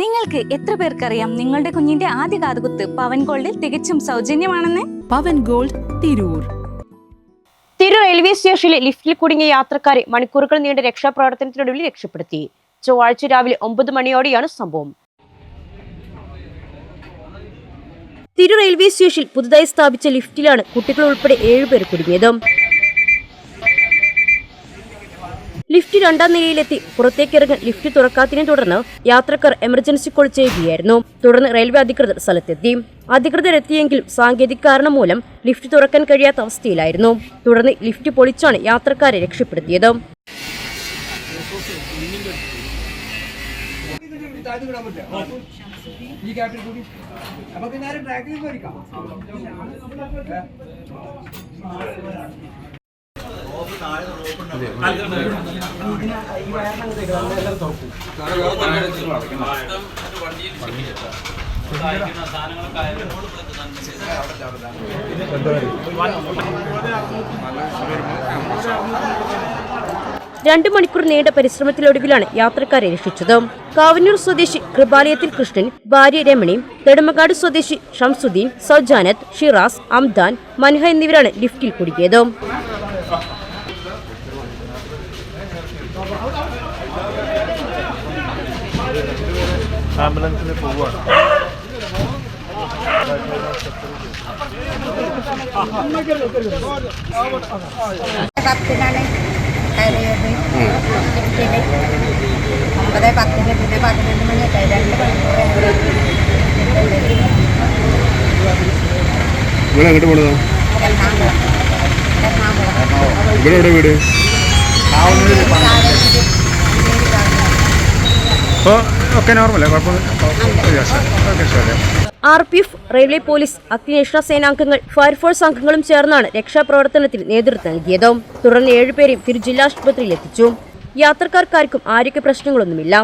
നിങ്ങൾക്ക് എത്ര പേർക്കറിയാം നിങ്ങളുടെ കുഞ്ഞിന്റെ ആദ്യ കാതുകുത്ത് പവൻ ഗോൾഡിൽ തികച്ചും സൗജന്യമാണെന്ന്? പവൻ ഗോൾഡ് തിരൂർ. തിരൂർ റെയിൽവേ സ്റ്റേഷനിലെ ലിഫ്റ്റിൽ കുടുങ്ങിയ യാത്രക്കാരെ മണിക്കൂറുകൾ നീണ്ട രക്ഷാപ്രവർത്തനത്തിനൊടുവിൽ രക്ഷപ്പെടുത്തി. ചൊവ്വാഴ്ച രാവിലെ ഒമ്പത് മണിയോടെയാണ് സംഭവം. തിരു റെയിൽവേ സ്റ്റേഷനിൽ പുതുതായി സ്ഥാപിച്ച ലിഫ്റ്റിലാണ് കുട്ടികൾ ഉൾപ്പെടെ ഏഴുപേർ കുടുങ്ങിയത്. ലിഫ്റ്റ് രണ്ടാം നിലയിലെത്തി. പുറത്തേക്കിറങ്ങി ലിഫ്റ്റ് തുറക്കാത്തതിനെ തുടർന്ന് യാത്രക്കാർ എമർജൻസി കോൾ ചെയ്യുകയായിരുന്നു. തുടർന്ന് റെയിൽവേ അധികൃതർ സ്ഥലത്തെത്തി. അധികൃതർ എത്തിയെങ്കിലും സാങ്കേതിക കാരണം മൂലം ലിഫ്റ്റ് തുറക്കാൻ കഴിയാത്ത അവസ്ഥയിലായിരുന്നു. തുടർന്ന് ലിഫ്റ്റ് പൊളിച്ചാണ് യാത്രക്കാരെ രക്ഷപ്പെടുത്തിയത്. ഈ ക്യാപ്റ്റൻ കൂടി നമുക്ക് നേരെ ട്രാക്കിൽ പോയിരിക്കാം രണ്ടു മണിക്കൂർ നീണ്ട പരിശ്രമത്തിലൊടുവിലാണ് യാത്രക്കാരെ രക്ഷിച്ചത്. കാവന്നൂർ സ്വദേശി കൃപാലയത്തിൽ കൃഷ്ണൻ ഭാര്യ രമണി നെടുമങ്ങാട് സ്വദേശി ഷംസുദ്ദീൻ സൗജാനത്ത് ഷിറാസ് അംദാൻ മൻഹ എന്നിവരാണ് ലിഫ്റ്റിൽ കുടുങ്ങിയത്. ആംബുലൻസിൽ പോവുകയാണ് പത്തിനാണ് കയറിയത്. ഒമ്പത് പത്തിന് പിന്നെ പതിനൊന്ന് മണിയൊക്കെ ആയി. രണ്ട് മണിക്കൂർ എങ്ങോട്ട് പോണതാ? എറണാകുളം. എറണാകുളം. ഇവിടെ എവിടെ വീട്? ശരി R P F railway police അഗ്നിരക്ഷാ സേനാംഗങ്ങൾ ഫയർഫോഴ്സ് അംഗങ്ങളും ചേർന്നാണ് രക്ഷാപ്രവർത്തനത്തിൽ നേതൃത്വം നൽകിയത്. തുടർന്ന് ഏഴുപേരെയും തിരു ജില്ലാ ആശുപത്രിയിൽ എത്തിച്ചു. യാത്രക്കാർക്കാർക്കും ആരോഗ്യ പ്രശ്നങ്ങളൊന്നുമില്ല.